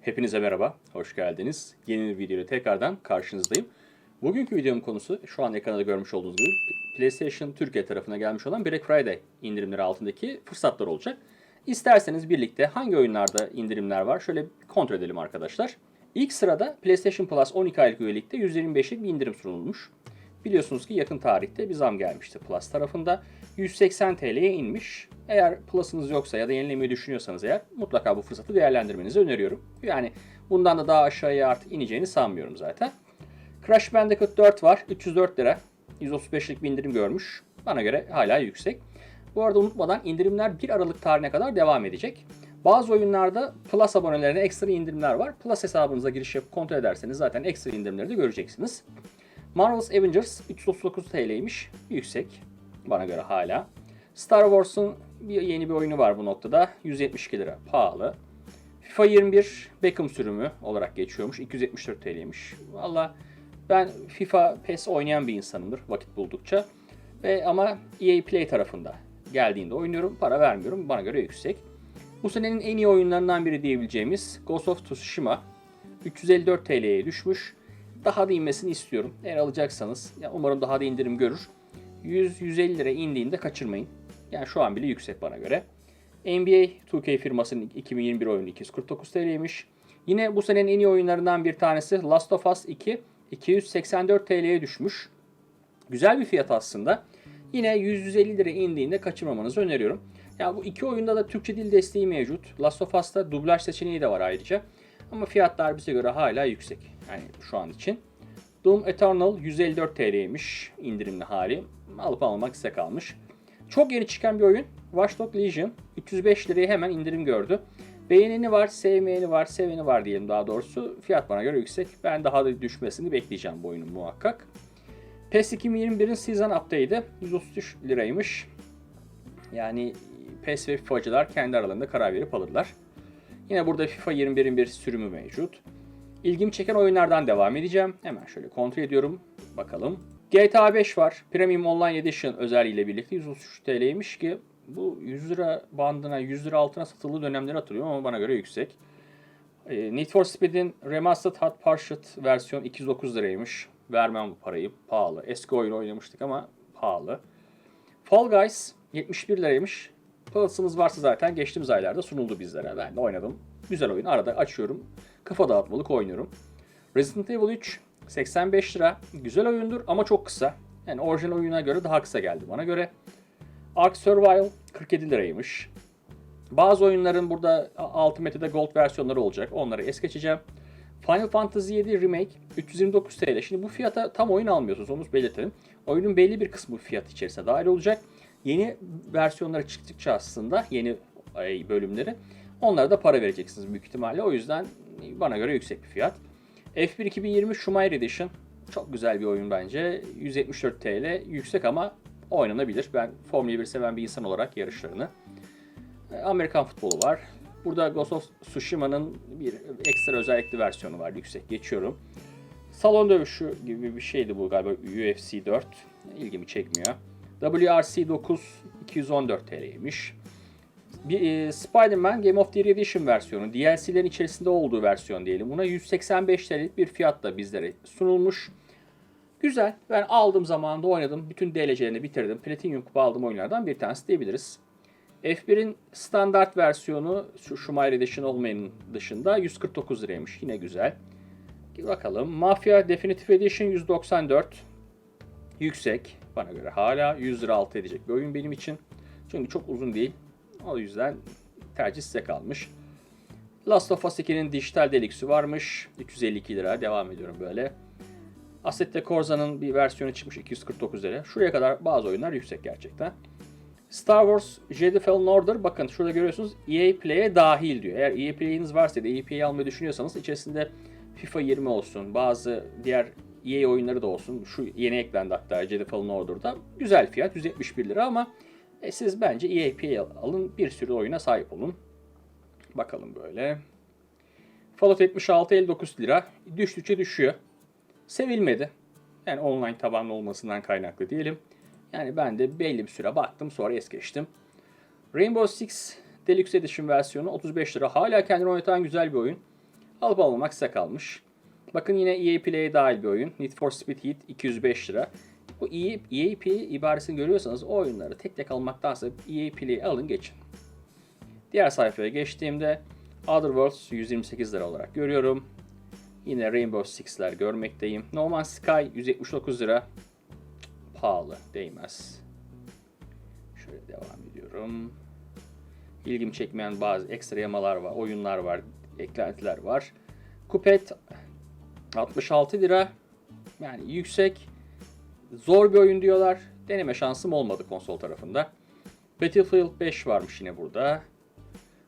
Hepinize merhaba, hoş geldiniz. Yeni bir videoyla tekrardan karşınızdayım. Bugünkü videomun konusu şu an ekranda görmüş olduğunuz gibi PlayStation Türkiye tarafına gelmiş olan Black Friday indirimleri altındaki fırsatlar olacak. İsterseniz birlikte hangi oyunlarda indirimler var şöyle kontrol edelim arkadaşlar. İlk sırada PlayStation Plus 12 aylık üyelikte %25'lik bir indirim sunulmuş. Biliyorsunuz ki yakın tarihte bir zam gelmişti Plus tarafında. 180 TL'ye inmiş. Eğer Plus'ınız yoksa ya da yenilemeyi düşünüyorsanız eğer mutlaka bu fırsatı değerlendirmenizi öneriyorum. Yani bundan da daha aşağıya artık ineceğini sanmıyorum zaten. Crash Bandicoot 4 var. 304 lira. 135'lik bir indirim görmüş. Bana göre hala yüksek. Bu arada unutmadan indirimler 1 Aralık tarihine kadar devam edecek. Bazı oyunlarda Plus abonelerine ekstra indirimler var. Plus hesabınıza giriş yapıp kontrol ederseniz zaten ekstra indirimleri de göreceksiniz. Marvel's Avengers 339 TL'ymiş. Yüksek. Bana göre hala. Star Wars'un bir yeni bir oyunu var bu noktada. 172 lira. Pahalı. FIFA 21 Beckham sürümü olarak geçiyormuş. 274 TL'ymiş. Valla ben FIFA PES oynayan bir insanımdır vakit buldukça. Ve ama EA Play tarafında geldiğinde oynuyorum. Para vermiyorum. Bana göre yüksek. Bu senenin en iyi oyunlarından biri diyebileceğimiz Ghost of Tsushima 354 TL'ye düşmüş. Daha da inmesini istiyorum. Eğer alacaksanız ya umarım daha da indirim görür. 100-150 lira indiğinde kaçırmayın. Yani şu an bile yüksek bana göre. NBA 2K firmasının 2021 oyunu 249 TL'ymiş. Yine bu senenin en iyi oyunlarından bir tanesi Last of Us 2 284 TL'ye düşmüş. Güzel bir fiyat aslında. Yine 150 lira indiğinde kaçırmamanızı öneriyorum. Ya bu iki oyunda da Türkçe dil desteği mevcut. Last of Us'ta dublaj seçeneği de var ayrıca. Ama fiyatlar bize göre hala yüksek. Yani şu an için. Doom Eternal 154 TL'ymiş indirimli hali. Alıp almak size kalmış. Çok yeni çıkan bir oyun. Watch Dogs Legion 305 liraya hemen indirim gördü. Beğeneni var, sevmeyeni var, seveni var diyelim daha doğrusu. Fiyat bana göre yüksek. Ben daha da düşmesini bekleyeceğim bu oyunun muhakkak. PES 2021'in Season Update'i 133 liraymış. Yani PES ve FIFA'cılar kendi aralarında karar verip alırlar. Yine burada FIFA 21'in bir sürümü mevcut. İlgimi çeken oyunlardan devam edeceğim. Hemen şöyle kontrol ediyorum. Bakalım. GTA 5 var. Premium Online Edition özelliğiyle birlikte 133 TL'ymiş ki bu 100 lira bandına 100 lira altına satıldığı dönemleri hatırlıyorum ama bana göre yüksek. E, Need for Speed'in Remastered Hot Pursuit versiyon 209 liraymış. Vermem bu parayı. Pahalı. Eski oyunu oynamıştık ama pahalı. Fall Guys 71 liraymış. Plus'ımız varsa zaten geçtiğimiz aylarda sunuldu bizlere. Ben de oynadım. Güzel oyun. Arada açıyorum. Kafa dağıtmalık oynuyorum. Resident Evil 3 85 lira. Güzel oyundur ama çok kısa. Yani orijinal oyuna göre daha kısa geldi bana göre. Ark Survival 47 liraymış. Bazı oyunların burada Ultimate'de Gold versiyonları olacak. Onları es geçeceğim. Final Fantasy 7 Remake 329 TL. Şimdi bu fiyata tam oyun almıyorsunuz onu belirtelim. Oyunun belli bir kısmı fiyat içerisine dahil olacak. Yeni versiyonları çıktıkça aslında yeni bölümleri onlara da para vereceksiniz büyük ihtimalle. O yüzden bana göre yüksek bir fiyat. F1 2020 Schumacher Edition çok güzel bir oyun bence. 174 TL yüksek ama oynanabilir. Ben Formula 1 seven bir insan olarak yarışlarını. Amerikan futbolu var. Burada Ghost of Tsushima'nın bir ekstra özellikli versiyonu var. Yüksek geçiyorum. Salon dövüşü gibi bir şeydi bu galiba UFC 4. İlgimi çekmiyor. WRC 9 214 TL'ymiş. Spider-Man Game of the Year Edition versiyonu, DLC'lerin içerisinde olduğu versiyon diyelim. Buna 185 TL'lik bir fiyatla bizlere sunulmuş. Güzel. Ben aldığım zamanında oynadım. Bütün DLC'lerini bitirdim. Platinum kupa aldığım oyunlardan bir tanesi diyebiliriz. F1'in standart versiyonu şu Schumacher Edition olmayanın dışında 149 liraymış. Yine güzel. Bakalım. Mafia Definitive Edition 194. Yüksek. Bana göre hala 100 lira altı edecek bir oyun benim için. Çünkü çok uzun değil. O yüzden tercih size kalmış. Last of Us 2'nin dijital deluxe'ü varmış. 352 lira. Devam ediyorum böyle. Assetto Corsa'nın bir versiyonu çıkmış 249 lira. Şuraya kadar bazı oyunlar yüksek gerçekten. Star Wars Jedi Fallen Order bakın şurada görüyorsunuz EA Play'e dahil diyor. Eğer EA Play'iniz varsa da EA Play'i almayı düşünüyorsanız içerisinde FIFA 20 olsun, bazı diğer EA oyunları da olsun. Şu yeni eklendi hatta Jedi Fallen Order'da. Güzel fiyat 171 lira ama e, siz bence EA Play alın bir sürü oyuna sahip olun. Bakalım böyle. Fallout 76 59 lira. Düştükçe düşüyor. Sevilmedi. Yani online tabanlı olmasından kaynaklı diyelim. Yani ben de belli bir süre baktım sonra es geçtim. Rainbow Six Deluxe Edition versiyonu 35 lira. Hala kendini oynatan güzel bir oyun. Alıp almamak size kalmış. Bakın yine EA Play'e dahil bir oyun. Need for Speed Heat 205 lira. Bu EA, EA Play ibaresini görüyorsanız o oyunları tek tek almaktansa EA Play'i alın geçin. Diğer sayfaya geçtiğimde Other Worlds 128 lira olarak görüyorum. Yine Rainbow Six'ler görmekteyim. No Man's Sky 179 lira. Pahalı, değmez. Şöyle devam ediyorum. İlgimi çekmeyen bazı ekstra yamalar var, oyunlar var, eklentiler var. Kupet 66 lira. Yani yüksek. Zor bir oyun diyorlar. Deneme şansım olmadı konsol tarafında. Battlefield 5 varmış yine burada.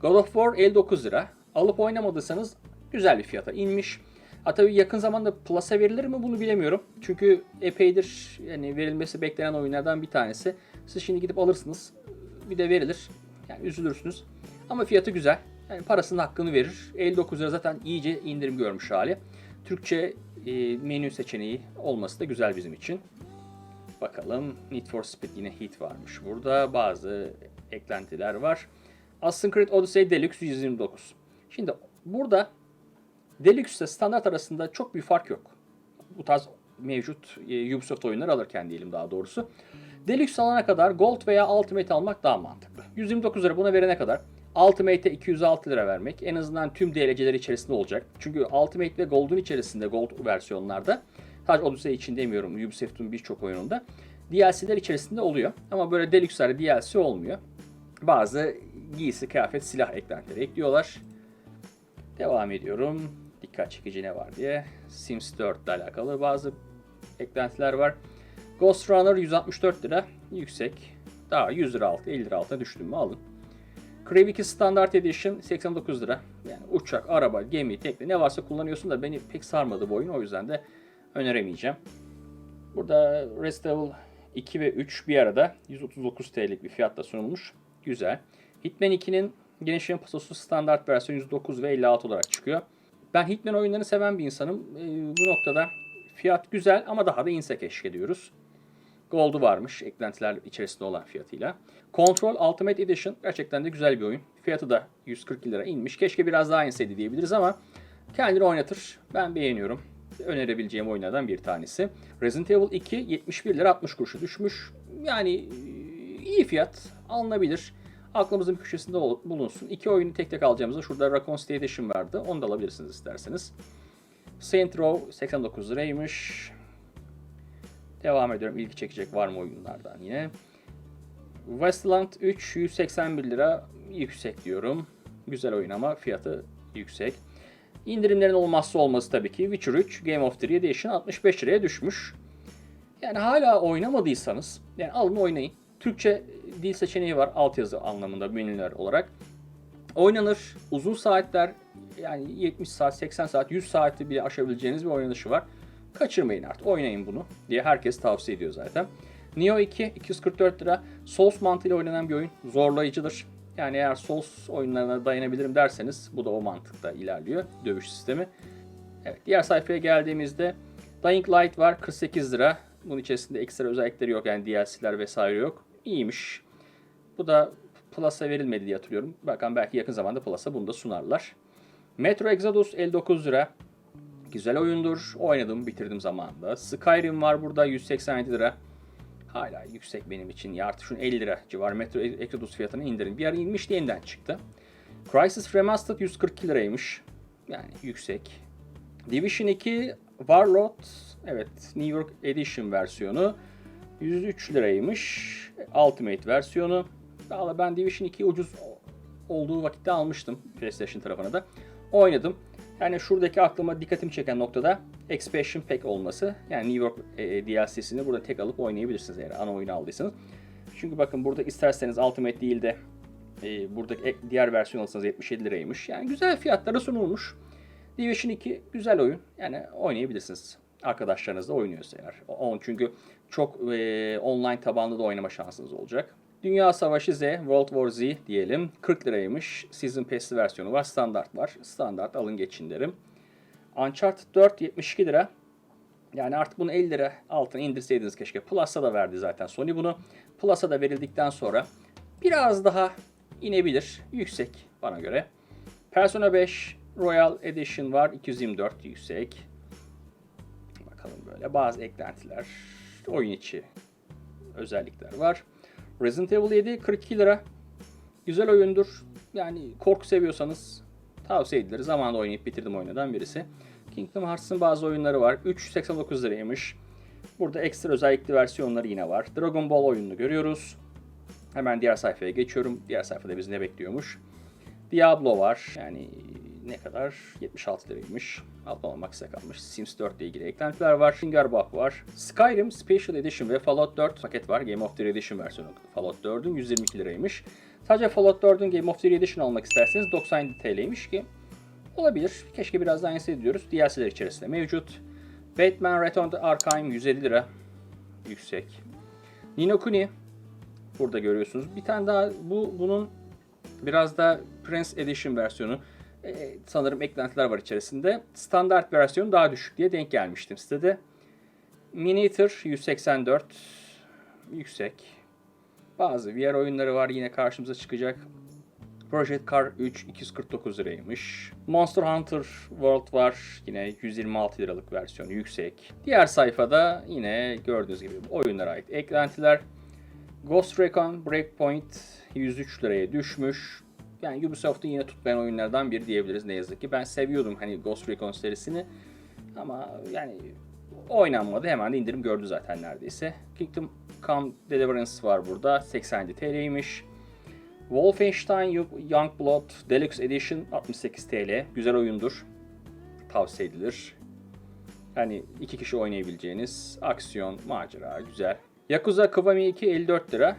God of War 59 lira. Alıp oynamadıysanız güzel bir fiyata inmiş. Ha tabii yakın zamanda Plus'a verilir mi bunu bilemiyorum. Çünkü epeydir yani verilmesi beklenen oyunlardan bir tanesi. Siz şimdi gidip alırsınız. Bir de verilir. Yani üzülürsünüz. Ama fiyatı güzel. Yani parasının hakkını verir. 59 lira zaten iyice indirim görmüş hali. Türkçe e, menü seçeneği olması da güzel bizim için. Bakalım Need for Speed yine Heat varmış burada. Bazı eklentiler var. Assassin's Creed Odyssey Deluxe 129. Şimdi burada Deluxe ile standart arasında çok bir fark yok. Bu tarz mevcut e, Ubisoft oyunları alırken diyelim daha doğrusu. Deluxe alana kadar Gold veya Ultimate almak daha mantıklı. 129 lira buna verene kadar Ultimate'e 206 lira vermek en azından tüm DLC'ler içerisinde olacak. Çünkü Ultimate ve Gold'un içerisinde Gold versiyonlarda sadece Odyssey için demiyorum Ubisoft'un birçok oyununda DLC'ler içerisinde oluyor. Ama böyle Deluxe'lerde DLC olmuyor. Bazı giysi, kıyafet, silah eklentileri ekliyorlar. Devam ediyorum. Dikkat çekici ne var diye. Sims 4 ile alakalı bazı eklentiler var. Ghost Runner 164 lira. Yüksek. Daha 100 lira altı, 50 lira altına düştüm mü alın. Crave 2 Standard Edition 89 lira. Yani uçak, araba, gemi, tekne ne varsa kullanıyorsun da beni pek sarmadı bu oyun. O yüzden de öneremeyeceğim. Burada Resident Evil 2 ve 3 bir arada 139 TL'lik bir fiyatla sunulmuş. Güzel. Hitman 2'nin genişleme pasosu standart versiyon 109 ve 56 olarak çıkıyor. Ben Hitman oyunlarını seven bir insanım. Ee, bu noktada fiyat güzel ama daha da inse keşke diyoruz. Gold'u varmış eklentiler içerisinde olan fiyatıyla. Control Ultimate Edition gerçekten de güzel bir oyun. Fiyatı da 140 lira inmiş. Keşke biraz daha inseydi diyebiliriz ama kendini oynatır. Ben beğeniyorum. Önerebileceğim oyunlardan bir tanesi. Resident Evil 2 71 lira 60 kuruşu düşmüş. Yani e, iyi fiyat alınabilir. Aklımızın köşesinde bulunsun. İki oyunu tek tek alacağımızda şurada Raccoon City Edition vardı. Onu da alabilirsiniz isterseniz. Saint Row 89 liraymış. Devam ediyorum. İlgi çekecek var mı oyunlardan yine. Westland 3 181 lira yüksek diyorum. Güzel oyun ama fiyatı yüksek. İndirimlerin olmazsa olması tabii ki Witcher 3 Game of the Year Edition 65 liraya düşmüş. Yani hala oynamadıysanız yani alın oynayın. Türkçe dil seçeneği var altyazı anlamında menüler olarak. Oynanır. Uzun saatler yani 70 saat, 80 saat, 100 saati bile aşabileceğiniz bir oynanışı var. Kaçırmayın artık. Oynayın bunu diye herkes tavsiye ediyor zaten. Neo 2 244 lira. Souls mantığıyla oynanan bir oyun. Zorlayıcıdır. Yani eğer Souls oyunlarına dayanabilirim derseniz bu da o mantıkta ilerliyor. Dövüş sistemi. Evet, diğer sayfaya geldiğimizde Dying Light var 48 lira. Bunun içerisinde ekstra özellikleri yok yani DLC'ler vesaire yok. İyiymiş. Bu da Plus'a verilmedi diye hatırlıyorum. Bakalım belki yakın zamanda Plus'a bunu da sunarlar. Metro Exodus 59 lira. Güzel oyundur. Oynadım, bitirdim zamanında. Skyrim var burada 187 lira. Hala yüksek benim için. Ya artık şunun 50 lira civarı Metro Exodus fiyatını indirin. Bir ara inmişti yeniden çıktı. Crysis Remastered 142 liraymış. Yani yüksek. Division 2 Warlord evet New York Edition versiyonu 103 liraymış. Ultimate versiyonu. Valla ben Division 2'yi ucuz olduğu vakitte almıştım PlayStation tarafına da. Oynadım. Yani şuradaki aklıma dikkatimi çeken noktada Expansion Pack olması. Yani New York e, DLC'sini burada tek alıp oynayabilirsiniz eğer ana oyunu aldıysanız. Çünkü bakın burada isterseniz Ultimate değil de e, buradaki diğer versiyon alırsanız 77 liraymış. Yani güzel fiyatlara sunulmuş. Division 2 güzel oyun. Yani oynayabilirsiniz. Arkadaşlarınızla oynuyorsa eğer. Çünkü çok e, online tabanlı da oynama şansınız olacak. Dünya Savaşı Z, World War Z diyelim. 40 liraymış. Season Pass'li versiyonu var. Standart var. Standart alın geçin derim. Uncharted 4 72 lira. Yani artık bunu 50 lira altına indirseydiniz keşke. Plus'a da verdi zaten Sony bunu. Plus'a da verildikten sonra biraz daha inebilir. Yüksek bana göre. Persona 5 Royal Edition var. 224 yüksek. Bakalım böyle bazı eklentiler. Oyun içi özellikler var. Resident Evil 7 42 lira. Güzel oyundur. Yani korku seviyorsanız tavsiye edilir. Zamanında oynayıp bitirdim oyunlardan birisi. Kingdom Hearts'ın bazı oyunları var. 3.89 liraymış. Burada ekstra özellikli versiyonları yine var. Dragon Ball oyununu görüyoruz. Hemen diğer sayfaya geçiyorum. Diğer sayfada bizi ne bekliyormuş. Diablo var. Yani ne kadar? 76 liraymış. Almamak size kalmış. Sims 4 ile ilgili eklentiler var. Fingerbug var. Skyrim Special Edition ve Fallout 4 paket var. Game of the Edition versiyonu Fallout 4'ün 122 liraymış. Sadece Fallout 4'ün Game of the Edition almak isterseniz 97 TL'ymiş ki olabilir. Keşke biraz daha iyisi diyoruz. DLC'ler içerisinde mevcut. Batman Return to Arkham 150 lira. Yüksek. Nino Kuni burada görüyorsunuz. Bir tane daha bu bunun biraz da Prince Edition versiyonu. Ee, sanırım eklentiler var içerisinde. Standart versiyonu daha düşük diye denk gelmiştim sitede. Miniatur 184 yüksek. Bazı VR oyunları var yine karşımıza çıkacak. Project Car 3 249 liraymış. Monster Hunter World var. Yine 126 liralık versiyonu yüksek. Diğer sayfada yine gördüğünüz gibi oyunlara ait eklentiler. Ghost Recon Breakpoint 103 liraya düşmüş. Yani Ubisoft'un yine tutmayan oyunlardan biri diyebiliriz ne yazık ki. Ben seviyordum hani Ghost Recon serisini. Ama yani oynanmadı. Hemen de indirim gördü zaten neredeyse. Kingdom Come Deliverance var burada. 87 TL'ymiş. Wolfenstein Youngblood Deluxe Edition 68 TL. Güzel oyundur. Tavsiye edilir. Yani iki kişi oynayabileceğiniz aksiyon, macera, güzel. Yakuza Kiwami 2 54 lira.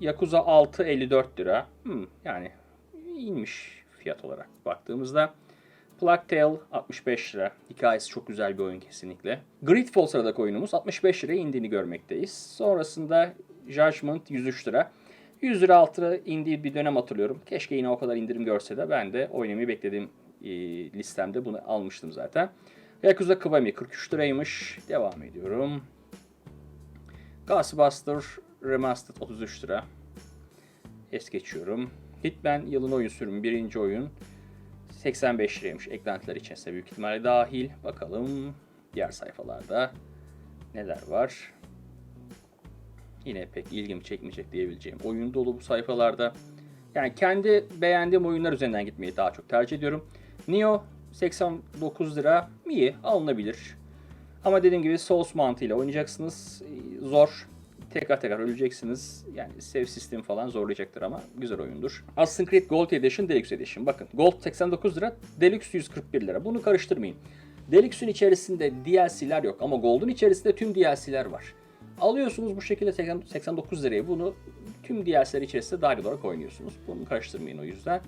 Yakuza 6 54 lira. Hmm, yani iyiymiş fiyat olarak baktığımızda. Plague Tale 65 lira. Hikayesi çok güzel bir oyun kesinlikle. Gridfall sıradaki oyunumuz 65 liraya indiğini görmekteyiz. Sonrasında Judgment 103 lira. 100 lira altı indiği bir dönem hatırlıyorum. Keşke yine o kadar indirim görse de ben de oynamayı beklediğim e, listemde bunu almıştım zaten. Yakuza Kiwami 43 liraymış. Devam ediyorum. Ghostbuster Remastered 33 lira. Es geçiyorum. Hitman yılın oyun sürümü birinci oyun. 85 liraymış eklentiler içerisinde büyük ihtimalle dahil. Bakalım diğer sayfalarda neler var. Yine pek ilgimi çekmeyecek diyebileceğim oyun dolu bu sayfalarda. Yani kendi beğendiğim oyunlar üzerinden gitmeyi daha çok tercih ediyorum. Neo 89 lira iyi alınabilir. Ama dediğim gibi Souls mantığıyla oynayacaksınız. Zor. Tekrar tekrar öleceksiniz. Yani save sistemi falan zorlayacaktır ama güzel oyundur. Assassin's Creed Gold Edition, Deluxe Edition. Bakın Gold 89 lira, Deluxe 141 lira. Bunu karıştırmayın. Deluxe'ün içerisinde DLC'ler yok ama Gold'un içerisinde tüm DLC'ler var. Alıyorsunuz bu şekilde 80 89 liraya bunu tüm DLC'ler içerisinde dahil olarak oynuyorsunuz. Bunu karıştırmayın o yüzden.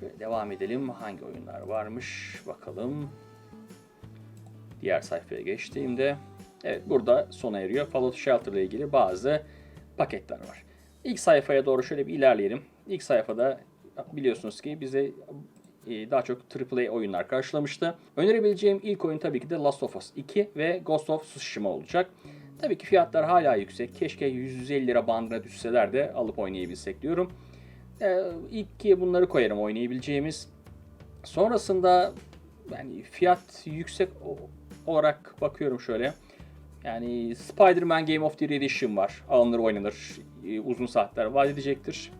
Şöyle devam edelim. Hangi oyunlar varmış bakalım. Diğer sayfaya geçtiğimde evet burada sona eriyor. Fallout Shelter ile ilgili bazı paketler var. İlk sayfaya doğru şöyle bir ilerleyelim. İlk sayfada biliyorsunuz ki bize e, daha çok AAA oyunlar karşılamıştı. Önerebileceğim ilk oyun tabii ki de Last of Us 2 ve Ghost of Tsushima olacak. Tabii ki fiyatlar hala yüksek. Keşke 150 lira bandına düşseler de alıp oynayabilsek diyorum. Ee, ilk ki bunları koyarım oynayabileceğimiz. Sonrasında yani fiyat yüksek olarak bakıyorum şöyle. Yani Spider-Man Game of the Year Edition var. Alınır oynanır. Ee, uzun saatler vaat edecektir.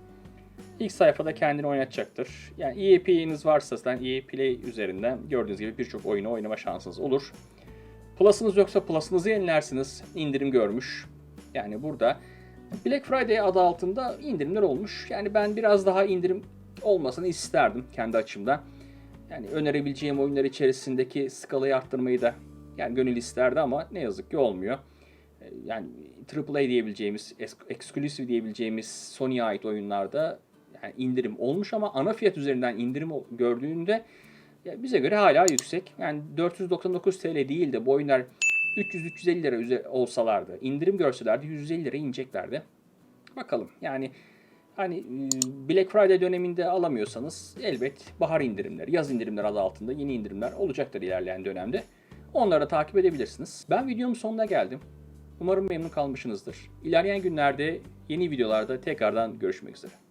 İlk sayfada kendini oynatacaktır. Yani EA varsa zaten EA Play üzerinden gördüğünüz gibi birçok oyunu oynama şansınız olur. Plus'ınız yoksa Plus'ınızı yenilersiniz. İndirim görmüş. Yani burada Black Friday adı altında indirimler olmuş. Yani ben biraz daha indirim olmasını isterdim kendi açımdan. Yani önerebileceğim oyunlar içerisindeki skalayı arttırmayı da yani gönül isterdi ama ne yazık ki olmuyor. Yani AAA diyebileceğimiz, exclusive diyebileceğimiz Sony'ye ait oyunlarda yani indirim olmuş ama ana fiyat üzerinden indirim gördüğünde ya bize göre hala yüksek. Yani 499 TL değil de bu oyunlar 300-350 lira olsalardı, indirim görselerdi 150 lira ineceklerdi. Bakalım yani hani Black Friday döneminde alamıyorsanız elbet bahar indirimleri, yaz indirimleri adı altında yeni indirimler olacaktır ilerleyen dönemde. Onları da takip edebilirsiniz. Ben videomun sonuna geldim. Umarım memnun kalmışsınızdır. İlerleyen günlerde yeni videolarda tekrardan görüşmek üzere.